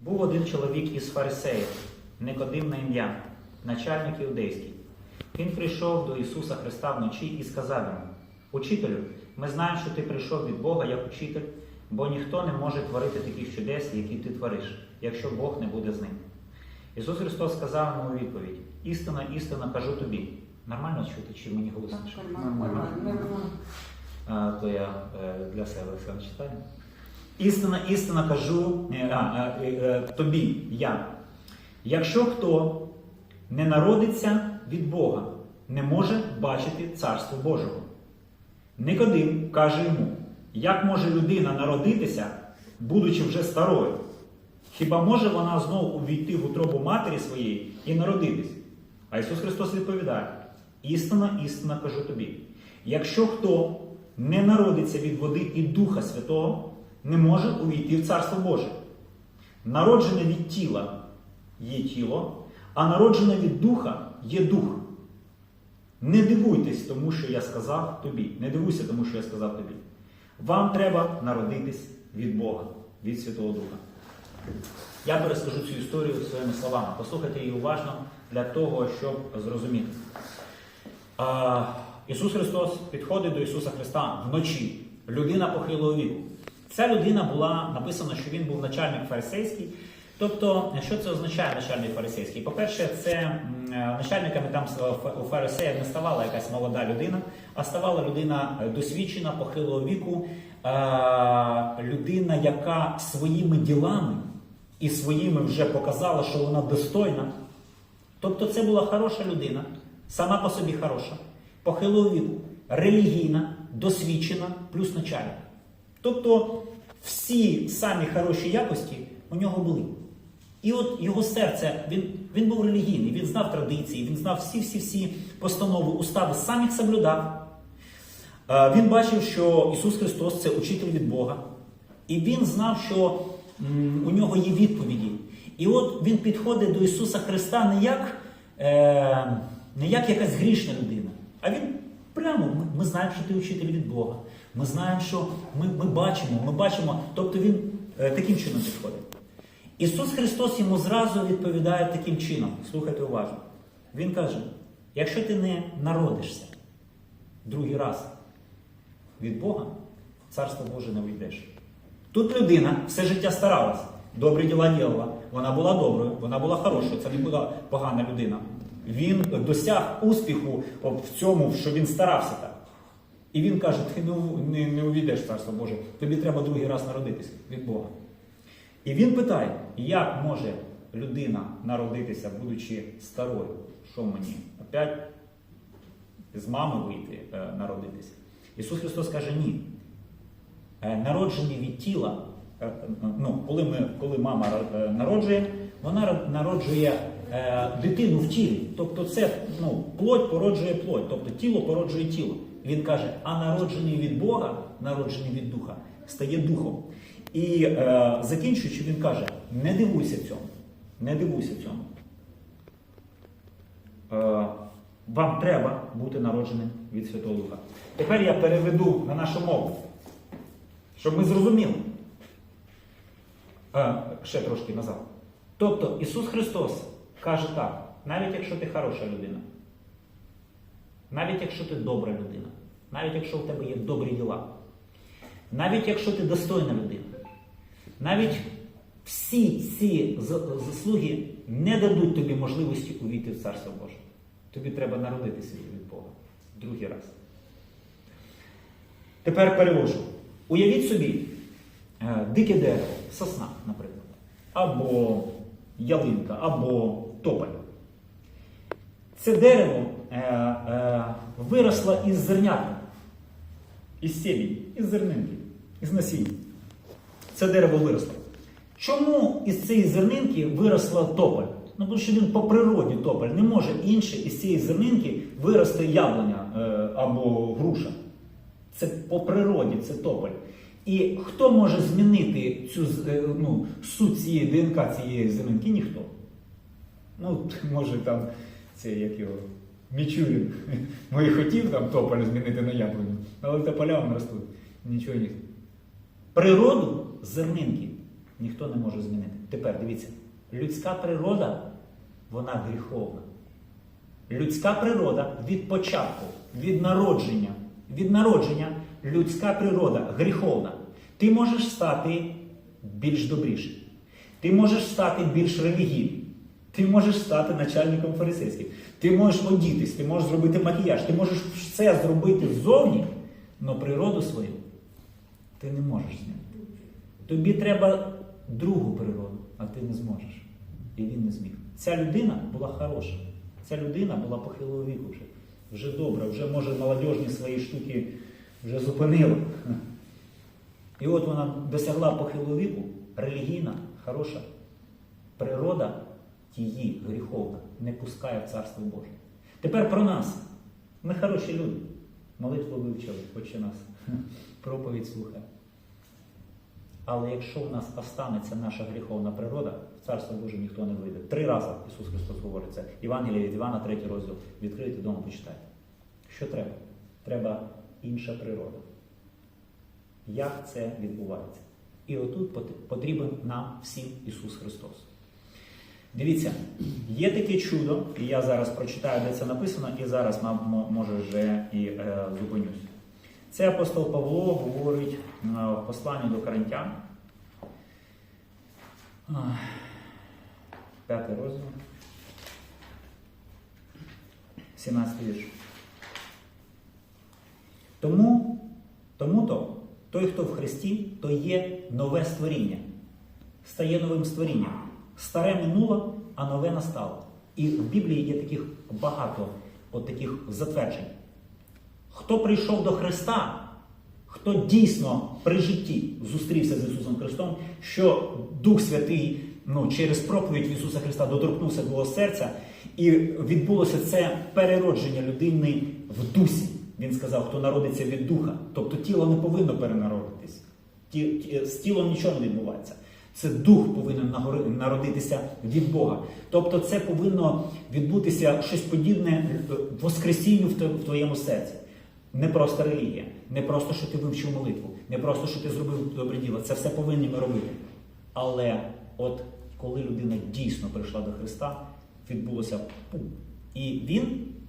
Був один чоловік із фарисеїв, Никодим на ім'я, начальник іудейський. Він прийшов до Ісуса Христа вночі і сказав йому: Учителю, ми знаємо, що ти прийшов від Бога як учитель, бо ніхто не може творити таких чудес, які ти твориш, якщо Бог не буде з ним. Ісус Христос сказав йому у відповідь: Істина, істина кажу тобі. Нормально чути, чи мені голосніше? Нормально. А, то я е, для себе все читаю. Істина, істина кажу е, а, а, е, е, тобі, я. Якщо хто не народиться від Бога, не може бачити Царство Божого. Никодим каже йому, як може людина народитися, будучи вже старою? Хіба може вона знову увійти в утробу матері своєї і народитись? А Ісус Христос відповідає: істина, істина кажу тобі. Якщо хто не народиться від води і Духа Святого, не може увійти в Царство Боже. Народжене від тіла є тіло, а народжене від духа є дух. Не дивуйтесь тому, що я сказав тобі. Не дивуйся тому, що я сказав тобі. Вам треба народитись від Бога, від Святого Духа. Я перескажу цю історію своїми словами. Послухайте її уважно для того, щоб зрозуміти. Ісус Христос підходить до Ісуса Христа вночі. Людина похилого віку. Ця людина була написано, що він був начальник фарисейський. Тобто, що це означає начальник фарисейський? По-перше, це начальниками там у фарисеїв не ставала якась молода людина, а ставала людина е, досвідчена, похилого віку, е, людина, яка своїми ділами і своїми вже показала, що вона достойна. Тобто, це була хороша людина, сама по собі хороша, похилого віку, релігійна, досвідчена, плюс начальник. Тобто всі самі хороші якості у нього були. І от його серце, він, він був релігійний, він знав традиції, він знав всі-всі-всі постанови, устави, сам їх соблюдав. Е, Він бачив, що Ісус Христос це учитель від Бога. І він знав, що у нього є відповіді. І от він підходить до Ісуса Христа не як, е, не як якась грішна людина, а він прямо ми знаємо, що ти учитель від Бога. Ми знаємо, що ми, ми бачимо, ми бачимо. Тобто він е, таким чином підходить. Ісус Христос йому зразу відповідає таким чином. Слухайте уважно. Він каже: якщо ти не народишся другий раз від Бога, Царство Боже не вийдеш. Тут людина все життя старалась, добрі діла діяла. Вона була доброю, вона була хорошою, це не була погана людина. Він досяг успіху в цьому, що він старався так. І він каже: ти не, не, увійдеш Царство Боже, тобі треба другий раз народитися від Бога. І він питає, як може людина народитися, будучи старою? Що мені? Опять з мами вийти е, народитися? Ісус Христос каже, ні. Е, Народжені від тіла, е, ну, коли, ми, коли мама народжує, вона народжує дитину в тілі. Тобто це ну, плоть породжує плоть, тобто тіло породжує тіло. Він каже, а народжений від Бога, народжений від Духа, стає духом. І е, закінчуючи, він каже: не дивуйся цьому, не дивуйся цьому. Е, вам треба бути народженим від Святого Духа. Тепер я переведу на нашу мову, щоб ми зрозуміли. Е, ще трошки назад. Тобто Ісус Христос каже так, навіть якщо ти хороша людина, навіть якщо ти добра людина, навіть якщо в тебе є добрі діла, навіть якщо ти достойна людина, навіть всі ці заслуги не дадуть тобі можливості увійти в Царство Боже. Тобі треба народитися від Бога другий раз. Тепер перевожу. Уявіть собі е, дике дерево, сосна, наприклад, або ялинка, або тополь. Це дерево е, е, виросло із зернятин, із сім'ї, із зернинки, із насіння. Це дерево виросло. Чому із цієї зернинки виросла тополь? Ну, тому що він по природі тополь. Не може інше із цієї зернинки вирости яблуня е, або груша. Це по природі, це тополь. І хто може змінити цю е, ну, суть цієї ДНК цієї зернинки? Ніхто. Ну, може там це як його Мічурін. Ну і хотів там тополь змінити на яблуню, але тополя вони ростуть. Нічого ніхто. Природу зернинки ніхто не може змінити. Тепер дивіться, людська природа, вона гріховна. Людська природа від початку, від народження, від народження людська природа гріховна. Ти можеш стати більш добрішим. Ти можеш стати більш релігійним. Ти можеш стати начальником фарисейським. Ти можеш одітись, ти можеш зробити макіяж, ти можеш все зробити ззовні, але природу свою ти не можеш змінити. Тобі треба другу природу, а ти не зможеш. І він не зміг. Ця людина була хороша. Ця людина була похилого віку вже. Вже добра, вже може молодіжні свої штуки вже зупинила. І от вона досягла похилого віку, релігійна, хороша. Природа її гріховна не пускає в Царство Боже. Тепер про нас. Ми хороші люди. Молитву вивчили, хоч і нас. Проповідь слухає. Але якщо в нас останеться наша гріховна природа, в Царство Боже ніхто не вийде. Три рази Ісус Христос говорить це. Євангелія від Івана, третій розділ. Відкрийте вдома, почитайте. Що треба? Треба інша природа. Як це відбувається? І отут потрібен нам всім Ісус Христос. Дивіться, є таке чудо, і я зараз прочитаю, де це написано, і зараз, може, вже і е, зупинюсь. Це апостол Павло говорить е, в посланні до Коринтян. П'ятий розділ. 17 вірш. Тому, тому то, той, хто в Христі, то є нове створіння, стає новим створінням. Старе минуло, а нове настало. І в Біблії є таких багато от таких затверджень. Хто прийшов до Христа, хто дійсно при житті зустрівся з Ісусом Христом, що Дух Святий ну, через проповідь Ісуса Христа доторкнувся до його серця, і відбулося це переродження людини в дусі. Він сказав, хто народиться від духа. Тобто тіло не повинно ті- З тілом нічого не відбувається. Це дух повинен народитися від Бога. Тобто це повинно відбутися щось подібне воскресінню в твоєму серці. Не просто релігія, не просто, що ти вивчив молитву, не просто, що ти зробив добре діло. Це все повинні ми робити. Але от коли людина дійсно прийшла до Христа, відбулося пум. І він,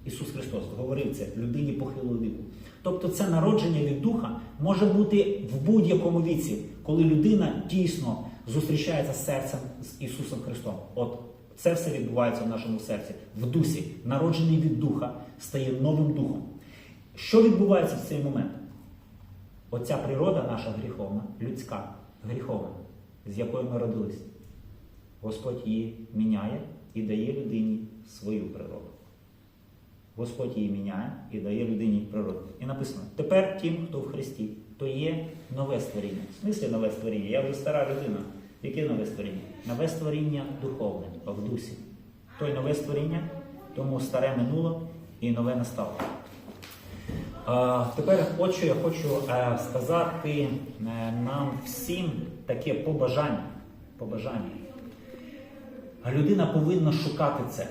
Ісус Христос, говорив це людині похилого віку. Тобто це народження від духа може бути в будь-якому віці, коли людина дійсно зустрічається серцем з Ісусом Христом. От це все відбувається в нашому серці, в дусі. Народжений від духа стає новим духом. Що відбувається в цей момент? Оця природа наша гріховна, людська, гріховна, з якою ми родились. Господь її міняє і дає людині свою природу. Господь її міняє і дає людині природу. І написано: тепер тим, хто в Христі, то є нове створіння. В смислі нове створіння? Я вже стара людина. Яке нове створіння? Нове створіння духовне, в дусі. Той нове створіння, тому старе минуло і нове настало. А, тепер от що я хочу е, сказати е, нам всім таке побажання. побажання. Людина повинна шукати це.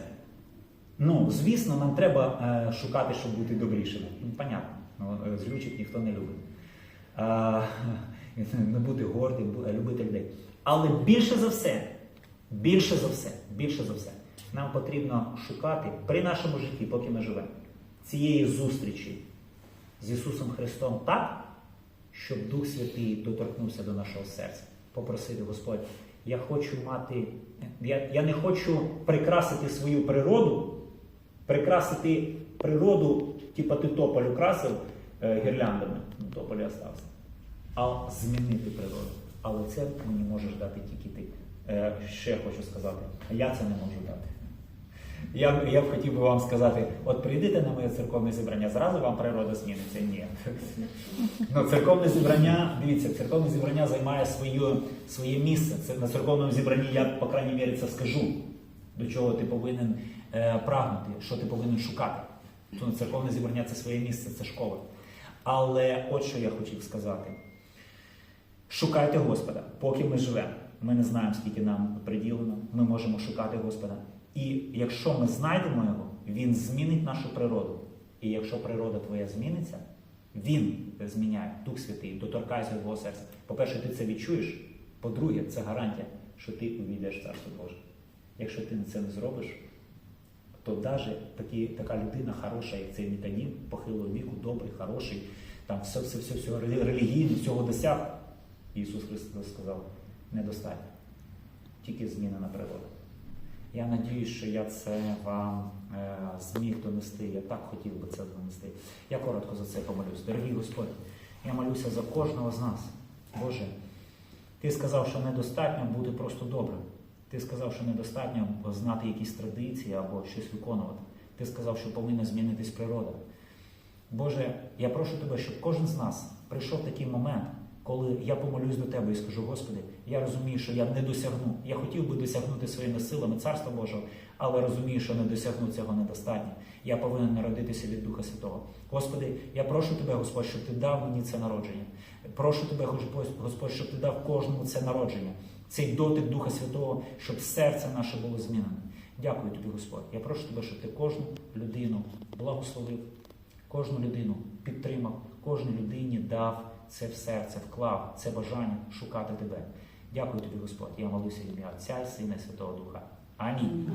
Ну, звісно, нам треба е, шукати, щоб бути добрішими. Ну, понятно. Ну, е, ніхто не любить. А, не бути гордим, е, любити людей. Але більше за все, більше за все, більше за все, нам потрібно шукати при нашому житті, поки ми живемо, цієї зустрічі з Ісусом Христом так, щоб Дух Святий доторкнувся до нашого серця. Попросити Господь, я хочу мати, я, я не хочу прикрасити свою природу, прикрасити природу, типа ти тополь украсив е, гірляндами, ну, тополь остався, а змінити природу. Але це мені можеш дати тільки ти. Е, ще хочу сказати, я це не можу дати. Я, я б хотів би вам сказати, от прийдете на моє церковне зібрання, зразу вам природа зміниться. Ні. Ну, церковне зібрання, дивіться, церковне зібрання займає своє, своє місце. Це на церковному зібранні я, по крайній мірі, це скажу, до чого ти повинен е, прагнути, що ти повинен шукати. То церковне зібрання це своє місце, це школа. Але от що я хотів сказати. Шукайте Господа, поки ми живемо. Ми не знаємо, скільки нам приділено. Ми можемо шукати Господа. І якщо ми знайдемо його, він змінить нашу природу. І якщо природа твоя зміниться, він зміняє Дух Святий, доторкайся його серця. По-перше, ти це відчуєш. По-друге, це гарантія, що ти увійдеш в Царство Боже. Якщо ти це не зробиш, то навіть такі, така людина хороша, як цей Нікодім, похилого віку, добрий, хороший, там все, все, все, все релігійно, всього досяг, Ісус Христос сказав, недостатньо. Тільки змінена природа. Я надіюсь, що я це вам е, зміг донести. Я так хотів би це донести. Я коротко за це помолюсь. Дорогий Господь, я молюся за кожного з нас. Боже, ти сказав, що недостатньо бути просто добрим. Ти сказав, що недостатньо знати якісь традиції або щось виконувати. Ти сказав, що повинна змінитись природа. Боже, я прошу тебе, щоб кожен з нас прийшов такий момент, коли я помолюсь до тебе і скажу, Господи, я розумію, що я не досягну. Я хотів би досягнути своїми силами Царства Божого, але розумію, що не досягну цього недостатньо. Я повинен народитися від Духа Святого. Господи, я прошу тебе, Господь, щоб ти дав мені це народження. Прошу тебе, Господь, щоб ти дав кожному це народження, цей дотик Духа Святого, щоб серце наше було змінене. Дякую тобі, Господь. Я прошу тебе, щоб ти кожну людину благословив, кожну людину підтримав, кожній людині дав це в серце, вклав це бажання шукати тебе. Дякую тобі, Господь. Я молюся ім'я Отця і Сина і Святого Духа. Амінь.